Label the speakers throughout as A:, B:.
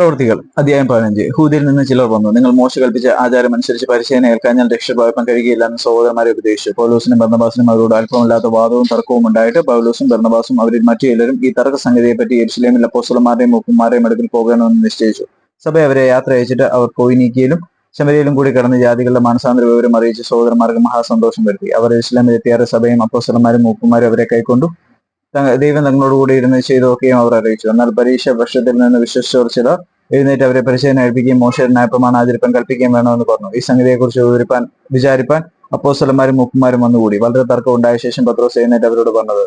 A: പ്രവൃത്തികൾ. അധ്യായം പതിനഞ്ച്. ഹൂദിയിൽ നിന്ന് ചിലർ വന്നു. നിങ്ങൾ മോശ കൽപ്പിച്ച ആചാരം അനുസരിച്ച് പരിശീലനം ഏൽക്കാഞ്ഞാൽ രക്ഷപ്രാപിക്കാൻ കഴിയുകയില്ല എന്ന് സഹോദരന്മാരെ ഉപദേശിച്ചു. പൗലൂസിനും ബർണബാസിനും അവരോട് അല്പമില്ലാത്ത വാദവും തർക്കവും ഉണ്ടായിട്ട് പൗലൂസും ബർണബാസും അവരിൽ മറ്റു ചിലരും ഈ തർക്ക സംഗതിയെപ്പറ്റി എരിശിലേമിൽ അപ്പോസ്തലന്മാരുടെയും മൂപ്പന്മാരുടെയും അടുക്കൽ പോകണമെന്ന് നിശ്ചയിച്ചു. സഭ അവരെ യാത്ര അയച്ചിട്ട് അവർ കൊയിനീക്കിയിലും ശമരിയിലും കൂടി കടന്ന് ജാതികളുടെ മാനസാന്തര വിവരം അറിയിച്ച് സഹോദരന്മാർക്ക് മഹാസന്തോഷം വരുത്തി. അവർ എരിശിലേമിൽ എത്തിയാറ് സഭയും അപ്പോസ്തലന്മാരും മൂപ്പന്മാരും അവരെ കൈക്കൊണ്ടു ദൈവം തങ്ങളോട് കൂടി ഇരുന്ന് ചെയ്തൊക്കെയും അവർ അറിയിച്ചു. എന്നാൽ പരീക്ഷ പക്ഷത്തിൽ നിന്ന് വിശ്വസിച്ചവർ ചിലർ എഴുന്നേറ്റ് അവരെ പരിശീലനം ഏൽപ്പിക്കുകയും മോശയുടെ ന്യായപ്രമാണം ആചരിപ്പാൻ കൽപ്പിക്കുകയും വേണമെന്ന് പറഞ്ഞു. ഈ സംഗതിയെക്കുറിച്ച് വിവരിപ്പാൻ വിചാരിപ്പാൻ അപ്പോസ്തലന്മാരും മുപ്പന്മാരും വന്നുകൂടി. വളരെ തർക്കം ഉണ്ടായ ശേഷം പത്രോസ് എഴുന്നേറ്റ് അവരോട് പറഞ്ഞത്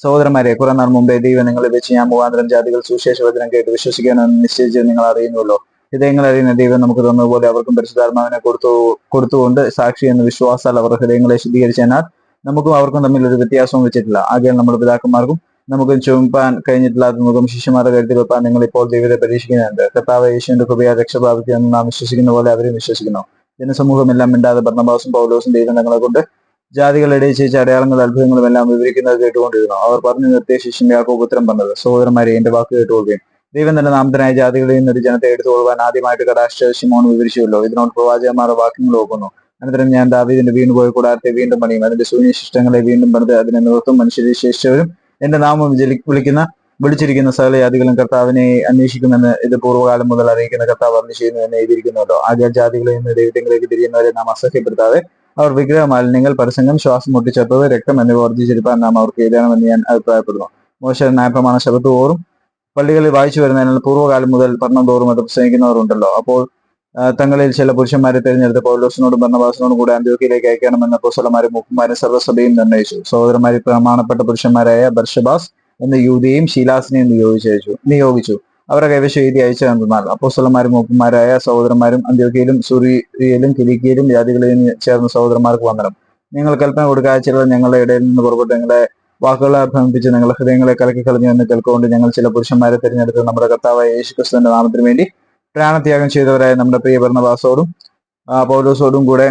A: സഹോദരന്മാരെ കുറെ നാൾ മുമ്പേ ദൈവം നിങ്ങളെ വെച്ച് ഞാൻ മുഖാന്തരം ജാതികൾ സുശേഷ വചനം കേട്ട് വിശ്വസിക്കാനെന്ന് നിശ്ചയിച്ച് നിങ്ങൾ അറിയുന്നുവല്ലോ. ഹൃദയങ്ങൾ അറിയുന്ന ദൈവം നമുക്ക് തന്നതുപോലെ അവർക്കും പരിശുദ്ധാത്മാവിനെ കൊടുത്തു കൊടുത്തുകൊണ്ട് സാക്ഷി എന്ന വിശ്വാസാൽ അവർ ഹൃദയങ്ങളെ ശുദ്ധീകരിച്ചതിനാൽ നമുക്കും അവർക്കും തമ്മിൽ ഒരു വ്യത്യാസവും വെച്ചിട്ടില്ല. ആകെ നമ്മുടെ പിതാക്കന്മാർക്കും നമുക്ക് ചുമപ്പാൻ കഴിഞ്ഞിട്ടില്ലാത്ത മുഖം ശിഷ്യന്മാരുടെ കരുത്തിൽ വെപ്പാൻ നിങ്ങൾ ഇപ്പോൾ ദൈവത്തെ പരീക്ഷിക്കുന്നുണ്ട്. കർത്താവ് യേശുവിന്റെ കൃപയാ രക്ഷപ്രാപിക്കുമെന്ന് നാം വിശ്വസിക്കുന്ന പോലെ അവരും വിശ്വസിക്കുന്നു. ജനസമൂഹം എല്ലാം മിണ്ടാതെ ഭർണബാസും പൗലോസും ദൈവങ്ങളെ കൊണ്ട് ജാതികളുടെ ചേച്ചി അടയാളങ്ങളും അത്ഭുതങ്ങളും എല്ലാം വിവരിക്കുന്നത് കേട്ടുകൊണ്ടിരുന്നു. അവർ പറഞ്ഞു നിർത്തിയ ശിഷ്യൻ യാക്കോബ് ഉത്തരം പറഞ്ഞത് സഹോദരന്മാരെ എന്റെ വാക്ക് കേട്ടുകൊള്ളുകയും ദൈവം തന്നെ നാമത്തിനായ ജാതികളിൽ നിന്ന് ഒരു ജനത്തെ എടുത്തുകൊള്ളുവാൻ ആദ്യമായിട്ട് കടാക്ഷ വിവരിച്ചുവല്ലോ. ഇതിനോട് പ്രവാചകന്മാരുടെ വാക്യങ്ങൾ നോക്കുന്നു അനന്തരം ഞാൻ ദാവീദിന്റെ വീണുപോയ കൂടാരത്തെ വീണ്ടും പണിയും. അതിന്റെ ശൂന്യശിഷ്ടങ്ങളെ വീണ്ടും പണിത് അതിനെ നിവർത്തും മനുഷ്യരെ ശേഷിച്ചവരും എന്റെ നാമം വിളിക്കുന്ന വിളിച്ചിരിക്കുന്ന സകല ജാതികളും കർത്താവിനെ അന്വേഷിക്കുമെന്ന് ഇത് പൂർവകാലം മുതൽ അറിയിക്കുന്ന കർത്താവ് അറിഞ്ഞു ചെയ്യുന്നു എന്ന് എഴുതിയിരിക്കുന്നുണ്ടോ? ആകെ ജാതികളിൽ നിന്ന് ദൈവത്തിലേക്ക് തിരിയുന്നവരെ നാം അസഹ്യപ്പെടുത്താതെ അവർ വിഗ്രഹ മാലിന്യങ്ങൾ പരസംഗം ശ്വാസം മുട്ടിച്ചപ്പത് രക്തം എന്നിവ വർദ്ധിച്ചിരിപ്പാൻ നാം അവർക്ക് എഴുതണമെന്ന് ഞാൻ അഭിപ്രായപ്പെടുന്നു. മോശ ന്യായപ്രമാണ ശബ്ദത്തോറും പള്ളികളിൽ വായിച്ചു വരുന്നതിനാൽ പൂർവകാലം മുതൽ പഠനം തോറും അത് പ്രസംഗിക്കുന്നവരുണ്ടല്ലോ. അപ്പോൾ തങ്ങളിൽ ചില പുരുഷന്മാരെ തിരഞ്ഞെടുത്ത് പൗലോസിനോടും ഭരണവാസിനോടും കൂടെ അന്ത്യോക്കിയിലേക്ക് അയക്കണമെന്ന് അപ്പോസ്തലന്മാരും മുക്കുമാരും സർവസഭയും നിർണയിച്ചു. സഹോദരന്മാരിൽ പ്രമാണപ്പെട്ട പുരുഷന്മാരായ ബർഷബാസ് എന്ന യൂതിയെയും ശീലാസിനെയും നിയോഗിച്ചു നിയോഗിച്ചു. അവരുടെ കൈവശം എഴുതി അയച്ചതെന്നാൽ അപ്പോസ്തലന്മാരും മൂപ്പന്മാരായ സഹോദരന്മാരും അന്ത്യോക്കിയിലും സുറിയയിലും കിലിക്കിയിലും ജാതികളിലും ചേർന്ന സഹോദരന്മാർക്ക് വന്ദനം. നിങ്ങൾ കൽപ്പന കൊടുക്കാതെ ചിലർ ഞങ്ങളുടെ ഇടയിൽ നിന്ന് പുറപ്പെട്ട് നിങ്ങളെ വാക്കുകളെ ഭ്രമിപ്പിച്ച് നിങ്ങളുടെ ഹൃദയങ്ങളെ കലക്കി കളഞ്ഞു എന്ന് കേൾക്കൊണ്ട് ഞങ്ങൾ ചില പുരുഷന്മാരെ തിരഞ്ഞെടുത്ത് നമ്മുടെ കർത്താവായ യേശു ക്രിസ്തുവിന്റെ നാമത്തിന് വേണ്ടി പ്രാണത്യാഗം ചെയ്തവരായ നമ്മുടെ പ്രിയ ഭരണവാസോടും പൗലോസോടും കൂടെ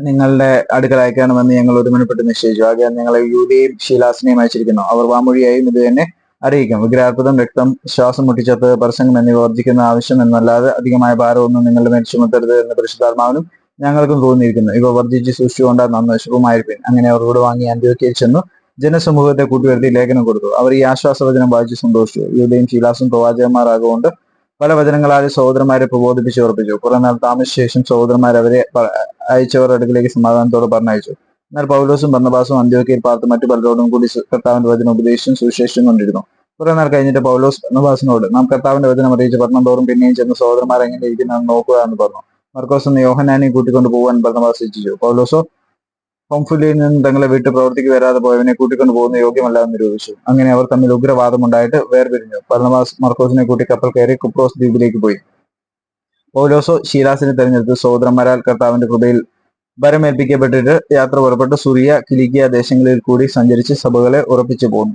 A: നിങ്ങളുടെ അടുക്കൽ അയക്കണമെന്ന് ഞങ്ങൾ ഒരുമനപ്പെട്ട് നിശ്ചയിച്ചു. ആകെ ഞങ്ങളെ യൂതിയെയും ശീലാസിനെയും അയച്ചിരിക്കുന്നു. അവർ വാമൊഴിയായും ഇത് തന്നെ അറിയിക്കും. വിഗ്രഹാർപ്പിതം രക്തം ശ്വാസം മുട്ടിച്ചത്ത് പ്രസംഗം എന്നിവ വർദ്ധിക്കുന്ന ആവശ്യം എന്നല്ലാതെ അധികമായ ഭാരമൊന്നും നിങ്ങളുടെ മേൽ ചുമത്തരുത് എന്ന് പരിശുദ്ധാത്മാവിനും ഞങ്ങൾക്കും തോന്നിയിരിക്കുന്നു. ഇവ വർദ്ധിച്ച് സൂക്ഷിച്ചുകൊണ്ട് നന്ന് ശുഭമായിരിക്കും. അങ്ങനെ അവരോട് വാങ്ങി അന്ത്യോക്കിയിൽ ചെന്നു ജനസമൂഹത്തെ കൂട്ടിവരുത്തി ലേഖനം കൊടുത്തു. അവർ ഈ ആശ്വാസവചനം വായിച്ച് സന്തോഷിച്ചു. യൂതയും ശീലാസും പ്രവാചകന്മാരാകൊണ്ട് പല വചനങ്ങളാൽ സഹോദരന്മാരെ പ്രബോധിപ്പിച്ച് ഉറപ്പിച്ചു. കുറെ നാൾ താമസിച്ച ശേഷം സഹോദരന്മാർ അവരെ അയച്ചവരുടെ അടുക്കിലേക്ക് സമാധാനത്തോടെ പറഞ്ഞയച്ചു. എന്നാൽ പൗലോസും ബർന്നബാസും അന്ത്യോക്കയിൽ പാർത്ത് മറ്റു പലരോടും കൂടി കർത്താവിന്റെ വചനം ഉപദേശിച്ചും സുശേഷിച്ചും കൊണ്ടിരുന്നു. കുറെ നാൾ കഴിഞ്ഞിട്ട് പൗലോസ് ഭർണബാസിനോട് നാം കർത്താവിന്റെ വചനം അറിയിച്ച് പറഞ്ഞതോറും തോറും പിന്നെയും ചെന്ന് സഹോദരന്മാർ എങ്ങനെ ഇരിക്കുന്നതെന്ന് നോക്കുക എന്ന് പറഞ്ഞു. മർക്കോസ് എന്ന യോഹനാനെ കൂട്ടിക്കൊണ്ട് പോകാൻ ബർന്നബാസ് ഇച്ഛിച്ചു. പൗലോസോ ഹോംഫുലിയിൽ നിന്ന് തങ്ങളെ വിട്ട് പ്രവർത്തിക്ക് വരാതെ പോയവനെ കൂട്ടിക്കൊണ്ട് പോകുന്ന യോഗ്യമല്ല എന്ന് നിരൂപിച്ചു അങ്ങനെ അവർ തമ്മിൽ ഉഗ്രവാദമുണ്ടായിട്ട് വേർപിരിഞ്ഞു. പർണവാസ് മർക്കോസിനെ കൂട്ടി കപ്പൽ കയറി കുപ്രോസ് ദ്വീപിലേക്ക് പോയി. പൗലോസോ ശീലാസിനെ തെരഞ്ഞെടുത്ത് സഹോദരന്മാരാൽ കർത്താവിന്റെ കൃപയിൽ ഭരമേൽപ്പിക്കപ്പെട്ടിട്ട് യാത്ര പുറപ്പെട്ട് സുറിയ കിലിക്കിയ ദേശങ്ങളിൽ കൂടി സഞ്ചരിച്ച് സഭകളെ ഉറപ്പിച്ചു പോന്നു.